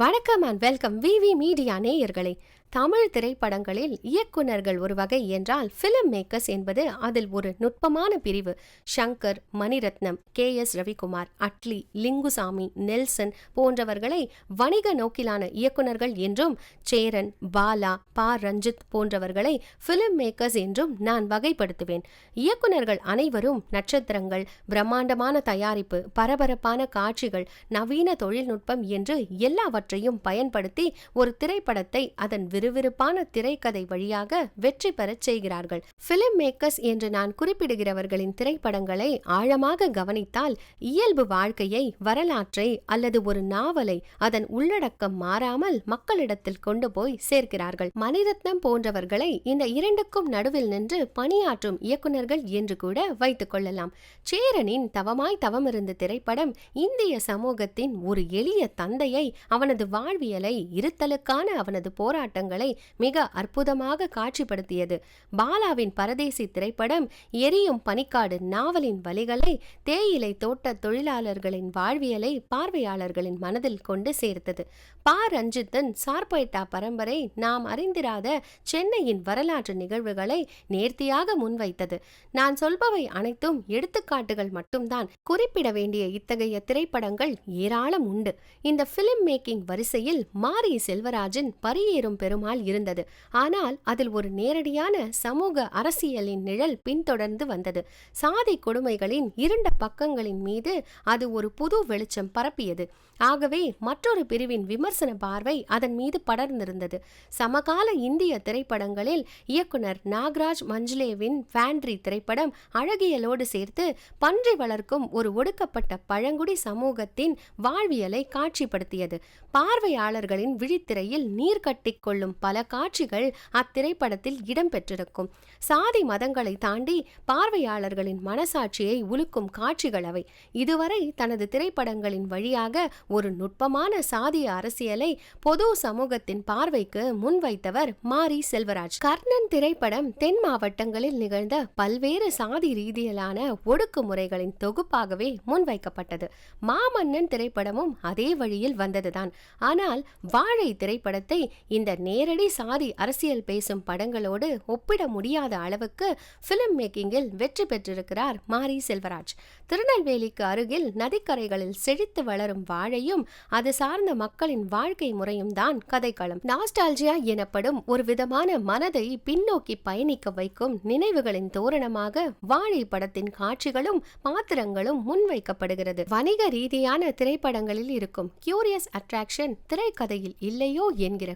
வணக்கம் and welcome V V media நேயர்களே. தமிழ் திரைப்படங்களில் இயக்குனர்கள் ஒரு வகை என்றால் ஃபிலிம் மேக்கர்ஸ் என்பது அதில் ஒரு நுட்பமான பிரிவு. Shankar Mani Ratnam K S Ravikumar Atlee Lingusamy Nelson போன்றவர்களை வணிக நோக்கிலான இயக்குனர்கள் என்றும் சேரன் பாலா பா ரஞ்சித் போன்றவர்களை ஃபிலிம் மேக்கர்ஸ் என்றும் நான் வகைப்படுத்துவேன். இயக்குனர்கள் அனைவரும் நட்சத்திரங்கள் பிரம்மாண்டமான தயாரிப்பு பரபரப்பான காட்சிகள் நவீன தொழில்நுட்பம் என்று எல்லாவற்றையும் பயன்படுத்தி ஒரு திரைப்படத்தை அதன் விறுவிறுப்பான திரைக்கதை வழியாக வெற்றி பெறச் செய்கிறார்கள். பிலிம் மேக்கர்ஸ் என்று நான் குறிப்பிடுகிறவர்களின் திரைப்படங்களை ஆழமாக கவனித்தால் இயல்பு வாழ்க்கையை வரலாற்றை அல்லது ஒரு நாவலை அதன் உள்ளடக்கம் மாறாமல் மக்களிடத்தில் கொண்டு போய் சேர்க்கிறார்கள். மணிரத்னம் போன்றவர்களை இந்த இரண்டுக்கும் நடுவில் நின்று பணியாற்றும் இயக்குநர்கள் என்று கூட வைத்துக் கொள்ளலாம். சேரனின் தவமாய் தவமிருந்த திரைப்படம் இந்திய சமூகத்தின் ஒரு எளிய தந்தையை அவனது வாழ்வியலை இருத்தலுக்கான அவனது போராட்டங்கள் மிக அற்புதமாக காட்சிப்படுத்தியது. பாலாவின் பரதேசி திரைப்படம் எரியும் பனிக்காடு நாவலின் வழிகளை தேயிலை தோட்ட தொழிலாளர்களின் வாழ்வியலை பார்வையாளர்களின் மனதில் கொண்டு சேர்த்தது. பா. ரஞ்சித்தன் சார்பேட்டா பரம்பரை நாம் அறிந்திராத சென்னையின் வரலாற்று நிகழ்வுகளை நேர்த்தியாக முன்வைத்தது. நான் சொல்பவை அனைத்தும் எடுத்துக்காட்டுகள் மட்டும்தான். குறிப்பிட வேண்டிய இத்தகைய திரைப்படங்கள் ஏராளம் உண்டு. இந்த பிலிம் மேக்கிங் வரிசையில் மாரி செல்வராஜின் பரியேறும் பெரும் பெருமாள் இருந்தது. ஆனால் அதில் ஒரு நேரடியான சமூக அரசியலின் நிழல் பின்தொடர்ந்து வந்தது. சாதி கொடுமைகளின் இருண்ட பக்கங்களின் மீது அது ஒரு புது வெளிச்சம் பரப்பியது. ஆகவே மற்றொரு பிரிவின் விமர்சன பார்வை அதன் மீது படர்ந்திருந்தது. சமகால இந்திய திரைப்படங்களில் இயக்குனர் நாகராஜ் மஞ்சுளேவின் ஃபேண்ட்ரி திரைப்படம் அழகியலோடு சேர்த்து பன்றி வளர்க்கும் ஒரு ஒடுக்கப்பட்ட பழங்குடி சமூகத்தின் வாழ்வியலை காட்சிப்படுத்தியது. பார்வையாளர்களின் விழித்திரையில் நீர் கட்டிக்கொள்ளும் கொள்ளும் பல காட்சிகள் அத்திரைப்படத்தில் இடம்பெற்றிருக்கும். சாதி மதங்களை தாண்டி பார்வையாளர்களின் மனசாட்சியை உலுக்கும் காட்சிகள் அவை. இதுவரை தனது திரைப்படங்களின் வழியாக ஒரு நுட்பமான சாதிய அரசியலை பொது சமூகத்தின் பார்வைக்கு முன்வைத்தவர் மாரி செல்வராஜ். கர்ணன் திரைப்படம் தென் மாவட்டங்களில் நிகழ்ந்த பல்வேறு சாதி ரீதியிலான ஒடுக்குமுறைகளின் தொகுப்பாகவே முன்வைக்கப்பட்டது மாமன்னன் திரைப்படமும் அதே வழியில் வந்ததுதான். ஆனால் வாழை திரைப்படத்தை இந்த நேரடி சாதி அரசியல் பேசும் படங்களோடு ஒப்பிட முடியாத அளவுக்கு ஃபிலிம் மேக்கிங்கில் வெற்றி பெற்றிருக்கிறார் மாரி செல்வராஜ். திருநெல்வேலிக்கு அருகில் நதிக்கரைகளில் செழித்து வளரும் வாழையும் அது சார்ந்த மக்களின் வாழ்க்கை முறையும் தான் கதைக்களம். நாஸ்டால்ஜியா எனப்படும் ஒரு விதமான மனதை பின்னோக்கி பயணிக்க வைக்கும் நினைவுகளின் தோரணமாக வாழை படத்தின் காட்சிகளும் பாத்திரங்களும் முன்வைக்கப்படுகிறது. வணிக ரீதியான திரைப்படங்களில் இருக்கும் கியூரியஸ் அட்ராக்ஷன் திரைக்கதையில் இல்லையோ என்கிற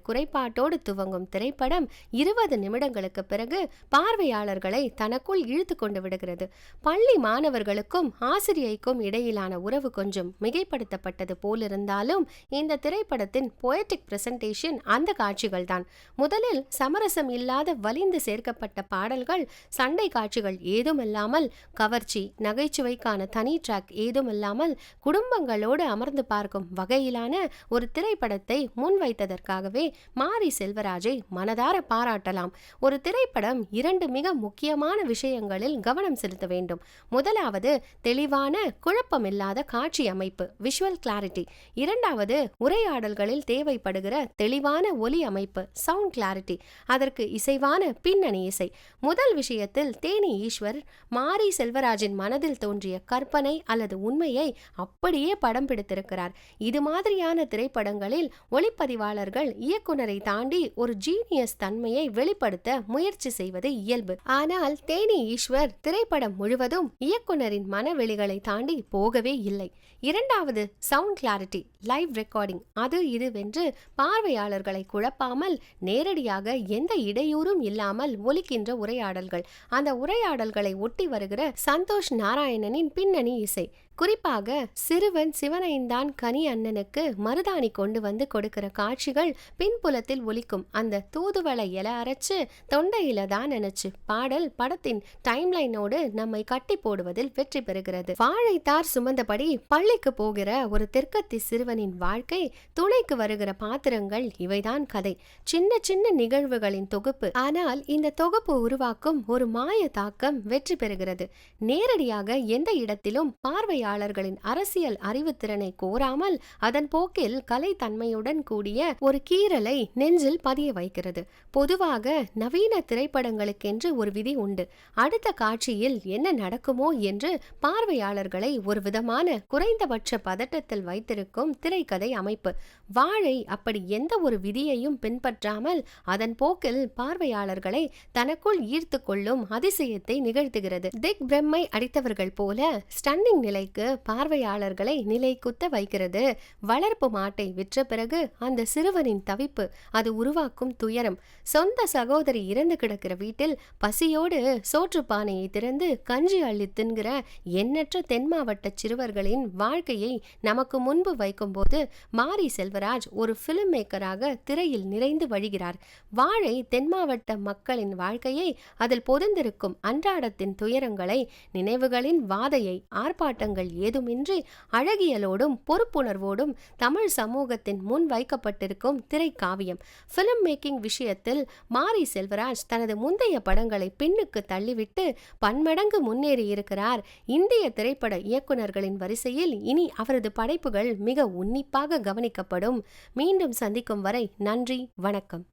குறைபாட்டோடு துவங்கும் திரைப்படம் இருபது நிமிடங்களுக்கு பிறகு பார்வையாளர்களை தனக்குள் இழுத்து கொண்டு விடுகிறது. பள்ளி மாணவர்களுக்கும் ஆசிரியைக்கும் இடையிலான உறவு கொஞ்சம் மிகைப்படுத்தப்பட்டது போலிருந்தாலும் இந்த திரைப்படத்தின் போயட்டிக் பிரசன்டேஷன் அந்த காட்சிகள் தான். முதலில் சமரசம் இல்லாத வலிந்து சேர்க்கப்பட்ட பாடல்கள் சண்டை காட்சிகள் ஏதுமில்லாமல் கவர்ச்சி நகைச்சுவைக்கான தனி ட்ராக் ஏதுமில்லாமல் குடும்பங்களோடு அமர்ந்து பார்க்கும் வகையிலான ஒரு திரைப்படத்தை முன்வைத்ததற்காகவே மாரி செல்வராஜை மனதார பாராட்டலாம். ஒரு திரைப்படம் இரண்டு மிக முக்கியமான விஷயங்களில் கவனம் செலுத்த வேண்டும். முதலாவது தெளிவான குழப்பமில்லாத காட்சி அமைப்பு விஷுவல் கிளாரிட்டி இரண்டாவது உரையாடல்களில் தேவைப்படுகிற தெளிவான ஒலி அமைப்பு சவுண்ட் கிளாரிட்டி அதற்கு இசைவான பின்னணி இசை. முதல் விஷயத்தில் தேனி ஈஸ்வர் மாரி செல்வராஜின் மனதில் தோன்றிய கற்பனை அல்லது உண்மையை அப்படியே படம் பிடித்திருக்கிறார். இது மாதிரியான திரைப்படங்களில் ஒளிப்பதிவாளர்கள் இயக்குனரை தாண்டி ஒரு ஜீனியஸ் தன்மையை வெளிப்படுத்த முயற்சி செய்வது இயல்பு. ஆனால் தேனி ஈஸ்வர் திரைப்படம் முழுவதும் இயக்குனரின் மனவெளிகளை தாண்டி போகவே இல்லை. இரண்டாவது சவுண்ட் கிளாரிட்டி லைவ் ரெக்கார்டிங் அது இதுவென்று பார்வையாளர்களை குழப்பாமல் நேரடியாக எந்த இடையூறும் இல்லாமல் ஒலிக்கின்ற உரையாடல்கள். அந்த உரையாடல்களை ஒட்டி வருகிற சந்தோஷ் நாராயணனின் பின்னணி இசை. குறிப்பாக சிறுவன் சிவனைந்தான் கனி அண்ணனுக்கு மருதாணி கொண்டு வந்து கொடுக்கிற காட்சிகள் பின்புலத்தில் ஒலிக்கும். அந்த தூதுவளை இல அரைச்சு தொண்டையில தான் நினைச்சு. பாடல் படத்தின் டைம்லைனோடு நம்மை கட்டி போடுவதில் வெற்றி பெறுகிறது. வாழைத்தார் சுமந்தபடி பள்ளிக்கு போகிற ஒரு தெற்கத்தி சிறுவனின் வாழ்க்கை துணைக்கு வருகிற பாத்திரங்கள் இவைதான் கதை. சின்ன சின்ன நிகழ்வுகளின் தொகுப்பு. ஆனால் இந்த தொகுப்பு உருவாக்கும் ஒரு மாய தாக்கம் வெற்றி பெறுகிறது. நேரடியாக எந்த இடத்திலும் பார்வை பார்வையாளர்களின் அரசியல் அறிவுத்திறனை கோராமல் அதன் போக்கில் கலைத்தன்மையுடன் கூடிய ஒரு கீறலை நெஞ்சில் பதிய வைக்கிறது. பொதுவாக நவீன திரைப்படங்களுக்கென்று ஒரு விதி உண்டு. அடுத்த காட்சியில் என்ன நடக்குமோ என்று பார்வையாளர்களை ஒரு விதமான குறைந்தபட்ச பதட்டத்தில் வைத்திருக்கும் திரைக்கதை அமைப்பு. வாழை அப்படி எந்த ஒரு விதியையும் பின்பற்றாமல் அதன் போக்கில் பார்வையாளர்களை தனக்குள் ஈர்த்து கொள்ளும் அதிசயத்தை நிகழ்த்துகிறது. திக் பிரம்மை அடித்தவர்கள் போல ஸ்டன்னிங் நிலைக்கு பார்வையாளர்களை நிலை குத்த வைக்கிறது. வளர்ப்பு மாட்டை விற்ற பிறகு அந்த சிறுவனின் தவிப்பு அது உருவாக்கும் துயரம். சொந்த சகோதரி இறந்து கிடக்கிற வீட்டில் பசியோடு சோற்று பானையை திறந்து கஞ்சி அள்ளி தின்கிற எண்ணற்ற தென் மாவட்ட சிறுவர்களின் வாழ்க்கையை நமக்கு முன்பு வைக்கும்போது மாரி செல்வராஜ் ஒரு பிலிம் மேக்கராக திரையில் நிறைந்து வழிகிறார். வாழை தென் மாவட்ட மக்களின் வாழ்க்கையை அதில் பொதிந்திருக்கும் அன்றாடத்தின் துயரங்களை நினைவுகளின் வாதையை ஆர்ப்பாட்டங்கள் ஏதுமின்றி அழகியலோடும் பொறுப்புணர்வோடும் தமிழ் சமூகத்தின் முன் வைக்கப்பட்டிருக்கும் திரைக்காவியம். ஃபிலிம் மேக்கிங் விஷயத்தில் மாரி செல்வராஜ் தனது முந்தைய படங்களை பின்னுக்கு தள்ளிவிட்டு பன்மடங்கு முன்னேறி இருக்கிறார் இந்திய திரைப்பட இயக்குநர்களின் வரிசையில் இனி அவரது படைப்புகள் மிக உன்னிப்பாக கவனிக்கப்படும். மீண்டும் சந்திக்கும் வரை நன்றி வணக்கம்.